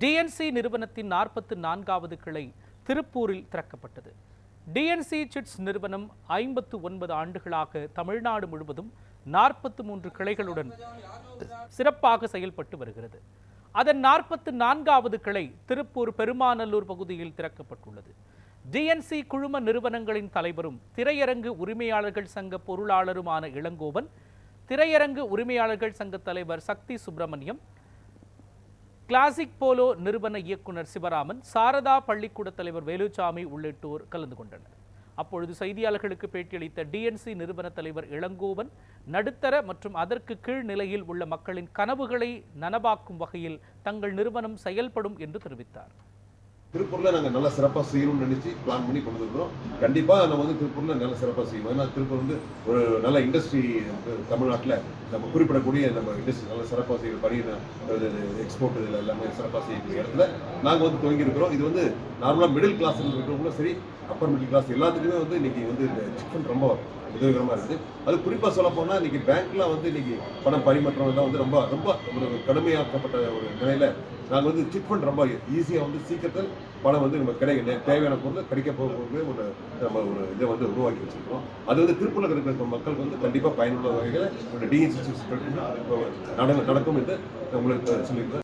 DNC நிறுவனத்தின் நாற்பத்தி நான்காவது கிளை திருப்பூரில் திறக்கப்பட்டது. டிஎன்சி சிட்ஸ் நிறுவனம் ஐம்பத்து ஒன்பது ஆண்டுகளாக தமிழ்நாடு முழுவதும் நாற்பத்து மூன்று கிளைகளுடன் சிறப்பாக செயல்பட்டு வருகிறது. அதன் நாற்பத்து நான்காவது கிளை திருப்பூர் பெருமாநல்லூர் பகுதியில் திறக்கப்பட்டுள்ளது. டிஎன்சி குழும நிறுவனங்களின் தலைவரும் திரையரங்கு உரிமையாளர்கள் சங்க பொருளாளருமான இளங்கோவன் திரையரங்கு உரிமையாளர்கள் சங்க தலைவர் சக்தி சுப்பிரமணியம் கிளாசிக் போலோ நிறுவன இயக்குனர் சிவராமன் சாரதா பள்ளிக்கூட தலைவர் வேலுச்சாமி உள்ளிட்டோர் கலந்து கொண்டனர். அப்பொழுது செய்தியாளர்களுக்கு பேட்டியளித்த டிஎன்சி நிறுவன தலைவர் இளங்கோவன் நடுத்தர மற்றும் அதற்கு கீழ் நிலையில் உள்ள மக்களின் கனவுகளை நனவாக்கும் வகையில் தங்கள் நிறுவனம் செயல்படும் என்று தெரிவித்தார். திருப்பூரில் நாங்கள் நல்லா சிறப்பாக செய்யணும்னு நினச்சி பிளான் பண்ணி கொண்டு கண்டிப்பாக நம்ம வந்து திருப்பூரில் நல்லா சிறப்பாக செய்வோம். ஏன்னா திருப்பூர் வந்து ஒரு நல்ல இண்டஸ்ட்ரி தமிழ்நாட்டில் நம்ம குறிப்பிடக்கூடிய நம்ம இண்டஸ்ட்ரி நல்லா சிறப்பாக செய்ய பணி எக்ஸ்போர்ட் இதில் எல்லாமே சிறப்பாக செய்யக்கூடிய இடத்துல நாங்கள் வந்து துவங்கி இருக்கிறோம். இது வந்து நார்மலாக மிடில் கிளாஸ் இருக்கிறவங்களும் சரி அப்பர் மிடில் கிளாஸ் எல்லாத்துக்குமே வந்து இன்னைக்கு வந்து இந்த சிக்கன் ரொம்ப உதவிகரமாக இருக்குது அது குறிப்பாக சொல்ல போனால் இன்றைக்கி பேங்க்கில் வந்து இன்றைக்கி பணம் பரிமாற்றம் எல்லாம் வந்து ரொம்ப ரொம்ப ஒரு கடுமையாக்கப்பட்ட ஒரு நிலையில் நாங்கள் வந்து சிட் ஃபண்ட் ரொம்ப ஈஸியாக வந்து சீக்கிரத்தில் பணம் வந்து நம்ம கிடைக்க தேவையான பொருள் கிடைக்க போகக்கூடிய ஒரு நம்ம ஒரு இதை வந்து உருவாக்கி வச்சிருக்கோம் அது வந்து திருப்பூரில் இருக்கிற மக்களுக்கு வந்து கண்டிப்பாக பயனுள்ள வகையில் ஒரு டிஎன்சி நடக்கும் என்று உங்களுக்கு சொல்லியிருக்கேன்